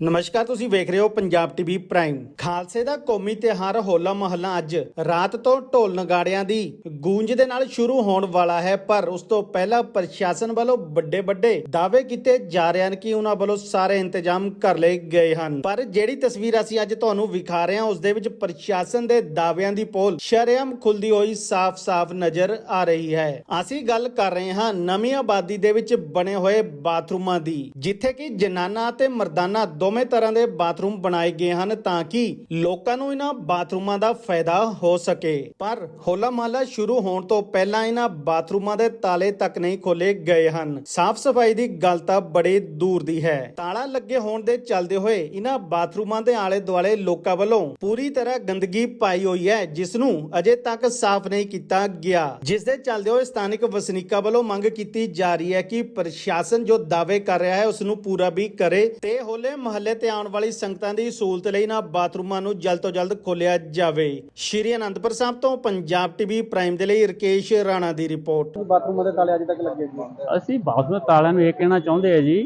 ਨਮਸਕਾਰ, ਤੁਸੀਂ ਵੇਖ ਰਹੇ ਹੋ ਪੰਜਾਬ ਟੀਵੀ ਪ੍ਰਾਈਮ। ਖਾਲਸੇ ਦਾ ਕੌਮੀ ਤਿਉਹਾਰ ਹੋਲਾ ਮਹੱਲਾ ਅੱਜ ਰਾਤ ਤੋਂ ਢੋਲ ਨਗਾੜਿਆਂ ਦੀ ਗੂੰਜ ਦੇ ਨਾਲ ਸ਼ੁਰੂ ਹੋਣ ਵਾਲਾ ਹੈ, ਪਰ ਉਸ ਤੋਂ ਪਹਿਲਾਂ ਪ੍ਰਸ਼ਾਸਨ ਵੱਲੋਂ ਵੱਡੇ ਵੱਡੇ ਦਾਅਵੇ ਕੀਤੇ ਜਾ ਰਹੇ ਹਨ ਕਿ ਉਹਨਾਂ ਵੱਲੋਂ ਸਾਰੇ ਇੰਤਜ਼ਾਮ ਕਰ ਲਏ ਗਏ ਹਨ। ਪਰ ਜਿਹੜੀ ਤਸਵੀਰ ਅਸੀਂ ਅੱਜ ਤੁਹਾਨੂੰ ਵਿਖਾ ਰਹੇ ਹਾਂ, ਉਸ ਦੇ ਵਿੱਚ ਪ੍ਰਸ਼ਾਸਨ ਦੇ ਦਾਅਵਿਆਂ ਦੀ ਪੋਲ ਸ਼ਰੇਆਮ ਖੁੱਲਦੀ ਹੋਈ ਸਾਫ਼-ਸਾਫ਼ ਨਜ਼ਰ ਆ ਰਹੀ ਹੈ। ਅਸੀਂ ਗੱਲ ਕਰ ਰਹੇ ਹਾਂ ਨਵੀਂ ਆਬਾਦੀ ਦੇ ਵਿੱਚ ਬਣੇ ਹੋਏ ਬਾਥਰੂਮਾਂ ਦੀ, ਜਿੱਥੇ ਕਿ ਜਨਾਨਾ ਅਤੇ ਮਰਦਾਨਾ ਦੋਵੇਂ ਤਰ੍ਹਾਂ ਦੇ ਬਾਥਰੂਮ ਬਣਾਏ ਗਏ ਹਨ ਤਾਂ ਕਿ ਲੋਕਾਂ ਨੂੰ ਇਹਨਾਂ ਬਾਥਰੂਮਾਂ ਦਾ ਫਾਇਦਾ ਹੋ ਸਕੇ। ਪਰ ਹੋਲਾ ਮਹੱਲਾ ਸ਼ੁਰੂ ਹੋਣ ਤੋਂ ਪਹਿਲਾਂ ਇਹਨਾਂ ਬਾਥਰੂਮਾਂ ਦੇ ਤਾਲੇ ਤੱਕ ਨਹੀਂ ਖੋਲੇ ਗਏ ਹਨ। ਸਾਫ਼ ਸਫ਼ਾਈ ਦੀ ਗੱਲ ਤਾਂ ਬੜੇ ਦੂਰ ਦੀ ਹੈ। ਤਾਲਾ ਲੱਗੇ ਹੋਣ ਦੇ ਚੱਲਦੇ ਹੋਏ ਇਹਨਾਂ ਬਾਥਰੂਮਾਂ ਦੇ ਆਲੇ ਦੁਆਲੇ ਲੋਕਾਂ ਵੱਲੋਂ ਪੂਰੀ ਤਰ੍ਹਾਂ ਗੰਦਗੀ ਪਾਈ ਹੋਈ ਹੈ, ਜਿਸ ਨੂੰ ਅਜੇ ਤੱਕ ਸਾਫ਼ ਨਹੀਂ ਕੀਤਾ ਗਿਆ। ਜਿਸ ਦੇ ਚੱਲਦੇ ਹੋਏ ਸਥਾਨਕ ਵਸਨੀਕਾਂ ਵੱਲੋਂ ਮੰਗ ਕੀਤੀ ਜਾ ਰਹੀ ਹੈ ਕਿ ਪ੍ਰਸ਼ਾਸਨ ਜੋ ਦਾਅਵੇ ਕਰ ਰਿਹਾ ਹੈ ਉਸ ਨੂੰ ਪੂਰਾ ਵੀ ਕਰੇ ਤੇ ਹੋਲੇ ਮਹੱਲੇ ਤੇ ਆਉਣ ਵਾਲੀ ਸੰਗਤਾਂ ਦੀ ਸਹੂਲਤ ਲਈ ਨਾ ਬਾਥਰੂਮਾਂ ਨੂੰ ਜਲਦ ਤੋਂ ਜਲਦ ਖੋਲਿਆ ਜਾਵੇ। ਸ਼੍ਰੀ ਅਨੰਦਪੁਰ ਸਾਹਿਬ ਤੋਂ ਪੰਜਾਬ ਟੀਵੀ ਪ੍ਰਾਈਮ ਦੇ ਲਈ ਰਕੇਸ਼ ਰਾਣਾ ਦੀ ਰਿਪੋਰਟ। ਬਾਥਰੂਮਾਂ ਦੇ ਤਾਲੇ ਅਜੇ ਤੱਕ ਲੱਗੇ ਜੀ? ਅਸੀਂ ਬਾਥਰੂਮ ਤਾਲਿਆਂ ਨੂੰ ਇਹ ਕਹਿਣਾ ਚਾਹੁੰਦੇ ਆ ਜੀ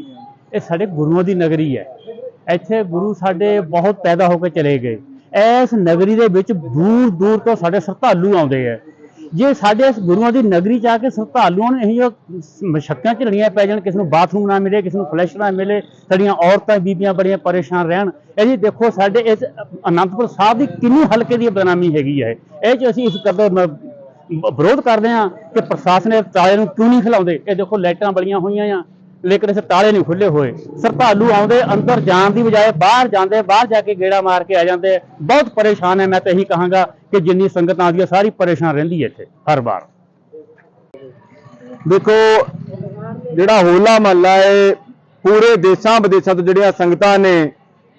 ਇਹ ਸਾਡੇ ਗੁਰੂਆਂ ਦੀ ਨਗਰੀ ਹੈ। ਇੱਥੇ ਗੁਰੂ ਸਾਡੇ ਬਹੁਤ ਪੈਦਾ ਹੋ ਕੇ ਚਲੇ ਗਏ। ਇਸ ਨਗਰੀ ਦੇ ਵਿੱਚ ਦੂਰ ਦੂਰ ਤੋਂ ਸਾਡੇ ਸ਼ਰਧਾਲੂ ਆਉਂਦੇ ਆ। ਜੇ ਸਾਡੇ ਇਸ ਗੁਰੂਆਂ ਦੀ ਨਗਰੀ ਚ ਆ ਕੇ ਸ਼ਰਧਾਲੂਆਂ ਨੂੰ ਇਹ ਮਸ਼ੱਕਾਂ ਝੱਲਣੀਆਂ ਪੈ ਜਾਣ, ਕਿਸੇ ਨੂੰ ਬਾਥਰੂਮ ਨਾ ਮਿਲੇ, ਕਿਸੇ ਨੂੰ ਫਲੈਸ਼ ਨਾ ਮਿਲੇ, ਸਾਡੀਆਂ ਔਰਤਾਂ, ਬੀਬੀਆਂ ਬੜੀਆਂ ਪਰੇਸ਼ਾਨ ਰਹਿਣ। ਇਹ ਜੀ ਦੇਖੋ, ਸਾਡੇ ਇਸ ਅਨੰਦਪੁਰ ਸਾਹਿਬ ਦੀ ਕਿੰਨੀ ਹਲਕੇ ਦੀ ਬਦਨਾਮੀ ਹੈਗੀ ਹੈ ਇਹ। ਚ ਅਸੀਂ ਇਸ ਕਦਰ ਵਿਰੋਧ ਕਰਦੇ ਹਾਂ ਕਿ ਪ੍ਰਸ਼ਾਸਨ ਇਹ ਤਾਲੇ ਨੂੰ ਕਿਉਂ ਨਹੀਂ ਖਿਲਾਉਂਦੇ? ਇਹ ਦੇਖੋ, ਲਾਈਟਾਂ ਬੜੀਆਂ ਹੋਈਆਂ ਆ। ਲੇਕਿਨ ਇਸ ਤਾਲੇ ਨਹੀਂ ਖੁੱਲੇ ਹੋਏ। ਸ਼ਰਧਾਲੂ ਆਉਂਦੇ, ਅੰਦਰ ਜਾਣ ਦੀ ਬਜਾਏ ਬਾਹਰ ਜਾਂਦੇ, ਬਾਹਰ ਜਾ ਕੇ ਗੇੜਾ ਮਾਰ ਕੇ ਆ ਜਾਂਦੇ। ਬਹੁਤ ਪਰੇਸ਼ਾਨ ਹੈ, ਮੈਂ ਤਾਂ ਇਹੀ ਕਹਾਂਗਾ ਕਿ ਜਿੰਨੀ ਸੰਗਤ ਆਉਂਦੀ ਹੈ ਸਾਰੀ ਪਰੇਸ਼ਾਨ ਰਹਿੰਦੀ ਹੈ ਇੱਥੇ, ਹਰ ਵਾਰ। ਦੇਖੋ, ਜਿਹੜਾ ਹੋਲਾ ਮਹੱਲਾ ਹੈ, ਪੂਰੇ ਦੇਸ਼ਾਂ ਵਿਦੇਸ਼ਾਂ ਤੋਂ ਜਿਹੜੀਆਂ ਸੰਗਤਾਂ ਨੇ,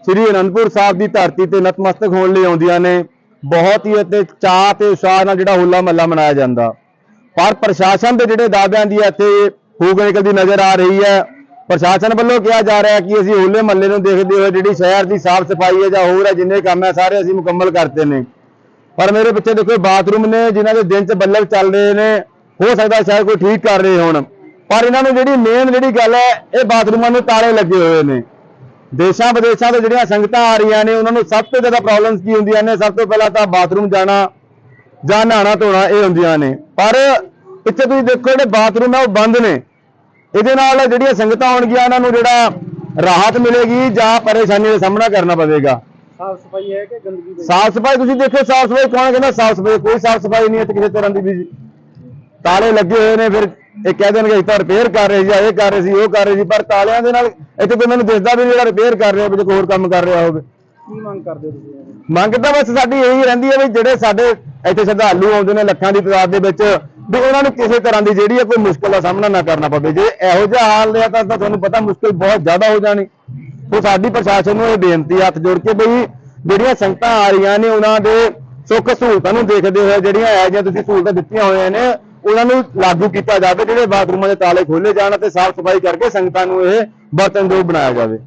ਸ੍ਰੀ ਅਨੰਦਪੁਰ ਸਾਹਿਬ ਦੀ ਧਰਤੀ ਤੇ ਨਤਮਸਤਕ ਹੋਣ ਲਈ ਆਉਂਦੀਆਂ ਨੇ, ਬਹੁਤ ਹੀ ਇੱਥੇ ਚਾਅ ਤੇ ਉਤਸ਼ਾਹ ਨਾਲ ਜਿਹੜਾ ਹੋਲਾ ਮਹੱਲਾ ਮਨਾਇਆ ਜਾਂਦਾ। ਪਰ ਪ੍ਰਸ਼ਾਸਨ ਦੇ ਜਿਹੜੇ ਦਾਅਵਿਆਂ ਦੀ ਇੱਥੇ ਫੂਕ ਨਿਕਲਦੀ ਨਜ਼ਰ ਆ ਰਹੀ ਹੈ। ਪ੍ਰਸ਼ਾਸਨ ਵੱਲੋਂ ਕਿਹਾ ਜਾ ਰਿਹਾ ਕਿ ਅਸੀਂ ਹੋਲੇ ਮਹੱਲੇ ਨੂੰ ਦੇਖਦੇ ਹੋਏ ਜਿਹੜੀ ਸ਼ਹਿਰ ਦੀ ਸਾਫ਼ ਸਫ਼ਾਈ ਹੈ ਜਾਂ ਹੋਰ ਹੈ, ਜਿੰਨੇ ਕੰਮ ਹੈ, ਸਾਰੇ ਅਸੀਂ ਮੁਕੰਮਲ ਕਰਤੇ ਨੇ। ਪਰ ਮੇਰੇ ਪਿੱਛੇ ਦੇਖੋ ਬਾਥਰੂਮ ਨੇ, ਜਿਨ੍ਹਾਂ ਦੇ ਦਿਨ 'ਚ ਬੱਲਬ ਚੱਲ ਰਹੇ ਨੇ। ਹੋ ਸਕਦਾ ਸ਼ਾਇਦ ਕੋਈ ਠੀਕ ਕਰ ਰਹੇ ਹੋਣ। ਪਰ ਇਹਨਾਂ ਨੂੰ ਜਿਹੜੀ ਮੇਨ ਜਿਹੜੀ ਗੱਲ ਹੈ, ਇਹ ਬਾਥਰੂਮਾਂ ਨੂੰ ਤਾਲੇ ਲੱਗੇ ਹੋਏ ਨੇ। ਦੇਸ਼ਾਂ ਵਿਦੇਸ਼ਾਂ ਤੋਂ ਜਿਹੜੀਆਂ ਸੰਗਤਾਂ ਆ ਰਹੀਆਂ ਨੇ, ਉਹਨਾਂ ਨੂੰ ਸਭ ਤੋਂ ਜ਼ਿਆਦਾ ਪ੍ਰੋਬਲਮਸ ਕੀ ਹੁੰਦੀਆਂ ਨੇ? ਸਭ ਤੋਂ ਪਹਿਲਾਂ ਤਾਂ ਬਾਥਰੂਮ ਜਾਣਾ ਜਾਂ ਨਹਾਣਾ ਧੋਣਾ, ਇਹ ਹੁੰਦੀਆਂ ਨੇ। ਪਰ ਇੱਥੇ ਤੁਸੀਂ ਦੇਖੋ ਜਿਹੜੇ ਬਾਥਰੂਮ ਹੈ ਉਹ ਬੰਦ ਨੇ। ਇਹਦੇ ਨਾਲ ਜਿਹੜੀਆਂ ਸੰਗਤਾਂ ਆਉਣਗੀਆਂ ਉਹਨਾਂ ਨੂੰ ਜਿਹੜਾ ਰਾਹਤ ਮਿਲੇਗੀ ਜਾਂ ਪਰੇਸ਼ਾਨੀ ਦਾ ਸਾਹਮਣਾ ਕਰਨਾ ਪਵੇਗਾ। ਸਾਫ਼ ਸਫ਼ਾਈ ਹੈ ਕਿ ਗੰਦਗੀ ਸਾਫ਼ ਸਫ਼ਾਈ ਤੁਸੀਂ ਦੇਖੋ ਸਾਫ਼ ਸਫ਼ਾਈ ਕੌਣ ਕਹਿੰਦਾ ਸਾਫ਼ ਸਫ਼ਾਈ ਕੋਈ ਸਾਫ਼ ਸਫ਼ਾਈ ਨਹੀਂ ਹੈ ਤੇ ਕਿਸੇ ਤਰ੍ਹਾਂ ਦੀ ਵੀ ਤਾਲੇ ਲੱਗੇ ਹੋਏ ਨੇ ਫਿਰ ਇਹ ਕਹਿ ਦੇਣਗੇ ਅਸੀਂ ਤਾਂ ਰਿਪੇਅਰ ਕਰ ਰਹੇ ਸੀ ਜਾਂ ਇਹ ਕਰ ਰਹੇ ਸੀ ਉਹ ਕਰ ਰਹੇ ਸੀ ਪਰ ਤਾਲਿਆਂ ਦੇ ਨਾਲ ਇੱਥੇ ਕੋਈ ਮੈਨੂੰ ਦਿਸਦਾ ਵੀ ਜਿਹੜਾ ਰਿਪੇਅਰ ਕਰ ਰਿਹਾ ਵੀ ਕੋਈ ਹੋਰ ਕੰਮ ਕਰ ਰਿਹਾ ਹੋਵੇ। ਕੀ ਮੰਗ ਕਰਦੇ ਤੁਸੀਂ ਮੰਗ ਤਾਂ ਬਸ ਸਾਡੀ ਇਹੀ ਰਹਿੰਦੀ ਹੈ ਵੀ ਜਿਹੜੇ ਸਾਡੇ ਇੱਥੇ ਸ਼ਰਧਾਲੂ ਆਉਂਦੇ ਨੇ ਲੱਖਾਂ ਦੀ ਤਾਦਾਦ ਦੇ ਵਿੱਚ ਵੀ ਉਹਨਾਂ ਨੂੰ ਕਿਸੇ ਤਰ੍ਹਾਂ ਦੀ ਜਿਹੜੀ ਹੈ ਕੋਈ ਮੁਸ਼ਕਲ ਦਾ ਸਾਹਮਣਾ ਨਾ ਕਰਨਾ ਪਵੇ। ਜੇ ਇਹੋ ਜਿਹਾ ਹਾਲ ਰਿਹਾ ਤਾਂ ਤੁਹਾਨੂੰ ਪਤਾ ਮੁਸ਼ਕਲ ਬਹੁਤ ਜ਼ਿਆਦਾ ਹੋ ਜਾਣੀ। ਸੋ ਸਾਡੀ ਪ੍ਰਸ਼ਾਸਨ ਨੂੰ ਇਹ ਬੇਨਤੀ ਹੈ ਹੱਥ ਜੋੜ ਕੇ ਬਈ ਜਿਹੜੀਆਂ ਸੰਗਤਾਂ ਆ ਰਹੀਆਂ ਨੇ, ਉਹਨਾਂ ਦੇ ਸੁੱਖ ਸਹੂਲਤਾਂ ਨੂੰ ਦੇਖਦੇ ਹੋਏ ਜਿਹੜੀਆਂ ਇਹ ਜਿਹੀਆਂ ਤੁਸੀਂ ਸਹੂਲਤਾਂ ਦਿੱਤੀਆਂ ਹੋਈਆਂ ਨੇ, ਉਹਨਾਂ ਨੂੰ ਲਾਗੂ ਕੀਤਾ ਜਾਵੇ, ਜਿਹੜੇ ਬਾਥਰੂਮਾਂ ਦੇ ਤਾਲੇ ਖੋਲੇ ਜਾਣ ਅਤੇ ਸਾਫ਼ ਸਫ਼ਾਈ ਕਰਕੇ ਸੰਗਤਾਂ ਨੂੰ ਇਹ ਵਰਤਨਯੋਗ ਬਣਾਇਆ ਜਾਵੇ।